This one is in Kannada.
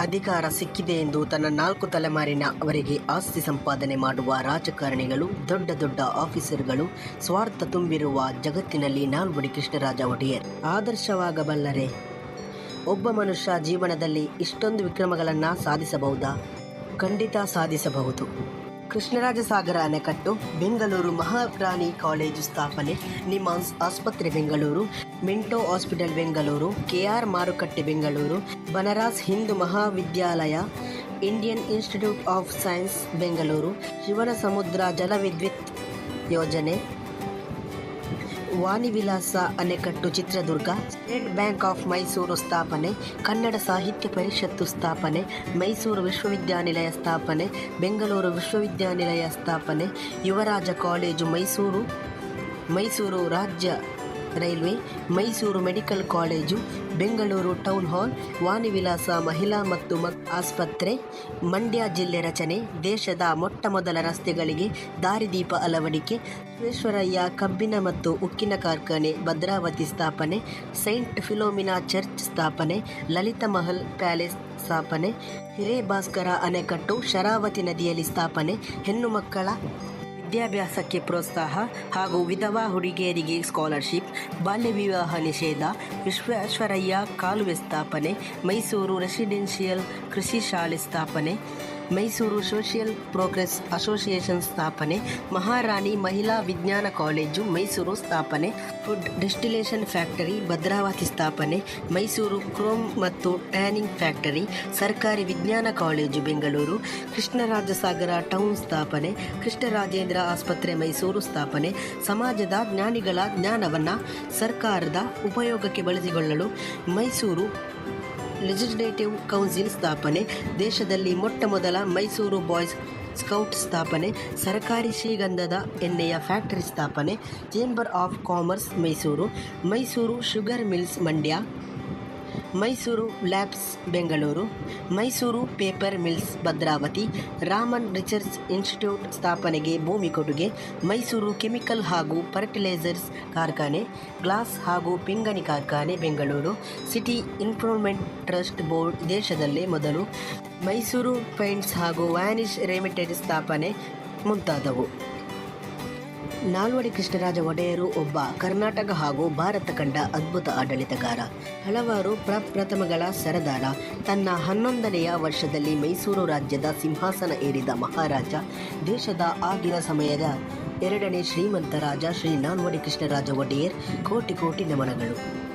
ಅಧಿಕಾರ ಸಿಕ್ಕಿದೆ ಎಂದು ತನ್ನ ನಾಲ್ಕು ತಲೆಮಾರಿನ ಅವರಿಗೆ ಆಸ್ತಿ ಸಂಪಾದನೆ ಮಾಡುವ ರಾಜಕಾರಣಿಗಳು, ದೊಡ್ಡ ದೊಡ್ಡ ಆಫೀಸರ್ಗಳು, ಸ್ವಾರ್ಥ ತುಂಬಿರುವ ಜಗತ್ತಿನಲ್ಲಿ ನಾಲ್ವಡಿ ಕೃಷ್ಣರಾಜ ಒಡೆಯರ್. ಆದರ್ಶವಾಗಬಲ್ಲರೆ. ಒಬ್ಬ ಮನುಷ್ಯ ಜೀವನದಲ್ಲಿ ಇಷ್ಟೊಂದು ವಿಕ್ರಮಗಳನ್ನು ಸಾಧಿಸಬಹುದಾ? ಖಂಡಿತ ಸಾಧಿಸಬಹುದು. ಕೃಷ್ಣರಾಜ ಸಾಗರ ಅಣೆಕಟ್ಟು, ಬೆಂಗಳೂರು ಮಹಾಪ್ರಾಣಿ ಕಾಲೇಜು ಸ್ಥಾಪನೆ, ನಿಮಾನ್ಸ್ ಆಸ್ಪತ್ರೆ, Bengaluru, Minto hospital, Bengaluru, KR ಮಾರುಕಟ್ಟೆ, ಬೆಂಗಳೂರು ಬನರಾಸ್ ಹಿಂದೂ ಮಹಾವಿದ್ಯಾಲಯ, Indian Institute of Science, Bengaluru Shivanasamudra ಜಲವಿದ್ಯುತ್ ಯೋಜನೆ ವಾಣಿವಿಲಾಸ ಅಣೆಕಟ್ಟು Chitradurga, State Bank of Mysore ಸ್ಥಾಪನೆ, ಕನ್ನಡ ಸಾಹಿತ್ಯ ಪರಿಷತ್ತು ಸ್ಥಾಪನೆ, ಮೈಸೂರು ವಿಶ್ವವಿದ್ಯಾನಿಲಯ ಸ್ಥಾಪನೆ, ಬೆಂಗಳೂರು ವಿಶ್ವವಿದ್ಯಾನಿಲಯ ಸ್ಥಾಪನೆ, ಯುವರಾಜ ಕಾಲೇಜು ಮೈಸೂರು ಮೈಸೂರು ರಾಜ್ಯ railway, Mysore medical college, Bengaluru town hall, Vanivilasa ಮಹಿಳಾ ಮತ್ತು ಮಕ್ ಆಸ್ಪತ್ರೆ, ಮಂಡ್ಯ ಜಿಲ್ಲೆ ರಚನೆ, ದೇಶದ ಮೊಟ್ಟ ಮೊದಲ ರಸ್ತೆಗಳಿಗೆ ದಾರಿದೀಪ ಅಳವಡಿಕೆ ವಿಶ್ವೇಶ್ವರಯ್ಯ ಕಬ್ಬಿನ ಮತ್ತು ಉಕ್ಕಿನ ಕಾರ್ಖಾನೆ, ಭದ್ರಾವತಿ ಸ್ಥಾಪನೆ, ಸೈಂಟ್ ಫಿಲೋಮಿನಾ ಚರ್ಚ್ ಸ್ಥಾಪನೆ, ಲಲಿತ ಮಹಲ್ ಪ್ಯಾಲೇಸ್ ಸ್ಥಾಪನೆ, ಹಿರೇಭಾಸ್ಕರ ಅಣೆಕಟ್ಟು, ಶರಾವತಿ ನದಿಯಲ್ಲಿ ಸ್ಥಾಪನೆ, ಹೆಣ್ಣು ಮಕ್ಕಳ ವಿದ್ಯಾಭ್ಯಾಸಕ್ಕೆ ಪ್ರೋತ್ಸಾಹ ಹಾಗೂ ವಿಧವಾ ಹುಡುಗಿಯರಿಗೆ ಸ್ಕಾಲರ್ಶಿಪ್ ಬಾಲ್ಯ ವಿವಾಹ ನಿಷೇಧ, ವಿಶ್ವೇಶ್ವರಯ್ಯ ಕಾಲುವೆ ಸ್ಥಾಪನೆ ಮೈಸೂರು ರೆಸಿಡೆನ್ಷಿಯಲ್ ಕೃಷಿ ಶಾಲೆ ಸ್ಥಾಪನೆ ಮೈಸೂರು ಸೋಷಿಯಲ್ ಪ್ರೋಗ್ರೆಸ್ ಅಸೋಸಿಯೇಷನ್ ಸ್ಥಾಪನೆ, ಮಹಾರಾಣಿ ಮಹಿಳಾ ವಿಜ್ಞಾನ ಕಾಲೇಜು, ಮೈಸೂರು ಸ್ಥಾಪನೆ, ಫುಡ್ ಡಿಸ್ಟಿಲೇಷನ್ ಫ್ಯಾಕ್ಟರಿ, ಭದ್ರಾವತಿ ಸ್ಥಾಪನೆ, ಮೈಸೂರು ಕ್ರೋಮ್ ಮತ್ತು ಟ್ಯಾನಿಂಗ್ ಫ್ಯಾಕ್ಟರಿ, ಸರ್ಕಾರಿ ವಿಜ್ಞಾನ ಕಾಲೇಜು, ಬೆಂಗಳೂರು, ಕೃಷ್ಣರಾಜಸಾಗರ ಟೌನ್ ಸ್ಥಾಪನೆ, ಕೃಷ್ಣರಾಜೇಂದ್ರ ಆಸ್ಪತ್ರೆ, ಮೈಸೂರು ಸ್ಥಾಪನೆ, ಸಮಾಜದ ಜ್ಞಾನಿಗಳ ಜ್ಞಾನವನ್ನು ಸರ್ಕಾರದ ಉಪಯೋಗಕ್ಕೆ ಬಳಸಿಕೊಳ್ಳಲು ಮೈಸೂರು ಲೆಜಿಸ್ಲೇಟಿವ್ ಕೌನ್ಸಿಲ್ ಸ್ಥಾಪನೆ, ದೇಶದಲ್ಲಿ ಮೊಟ್ಟ ಮೊದಲ ಮೈಸೂರು ಬಾಯ್ಸ್ ಸ್ಕೌಟ್ ಸ್ಥಾಪನೆ, ಸರ್ಕಾರಿ ಶ್ರೀಗಂಧದ ಎಣ್ಣೆಯ ಫ್ಯಾಕ್ಟರಿ ಸ್ಥಾಪನೆ, chamber of commerce Mysuru Mysuru sugar mills Mandya. Mysuru labs, Bengaluru. Mysuru paper mills, Bhadravati. Raman research institute ಸ್ಥಾಪನೆಗೆ ಭೂಮಿ ಕೊಡುಗೆ. ಮೈಸೂರು ಕೆಮಿಕಲ್ ಹಾಗೂ ಫರ್ಟಿಲೈಸರ್ಸ್ ಕಾರ್ಖಾನೆ. ಗ್ಲಾಸ್ ಹಾಗೂ ಪಿಂಗಣಿ ಕಾರ್ಖಾನೆ, Bengaluru. City improvement trust board ದೇಶದಲ್ಲೇ ಮೊದಲು. ಮೈಸೂರು ಪೈಂಟ್ಸ್ ಹಾಗೂ ವ್ಯಾನಿಷ್ ರೆಮಿಟೆಡ್ ಸ್ಥಾಪನೆ ಮುಂತಾದವು. ನಾಲ್ವಡಿ ಕೃಷ್ಣರಾಜ ಒಡೆಯರು ಒಬ್ಬ ಕರ್ನಾಟಕ ಹಾಗೂ ಭಾರತ ಕಂಡ ಅದ್ಭುತ ಆಡಳಿತಗಾರ. ಹಲವಾರು ಪ್ರಪ್ರಥಮಗಳ ಸರದಾರ. ತನ್ನ ಹನ್ನೊಂದನೆಯ ವರ್ಷದಲ್ಲಿ ಮೈಸೂರು ರಾಜ್ಯದ ಸಿಂಹಾಸನ ಏರಿದ ಮಹಾರಾಜ, ದೇಶದ ಆಗಿನ ಸಮಯದ ಎರಡನೇ ಶ್ರೀಮಂತ ರಾಜ ಶ್ರೀ ನಾಲ್ವಡಿ ಕೃಷ್ಣರಾಜ ಒಡೆಯರ್ ಕೋಟಿ ಕೋಟಿ ನಮನಗಳು.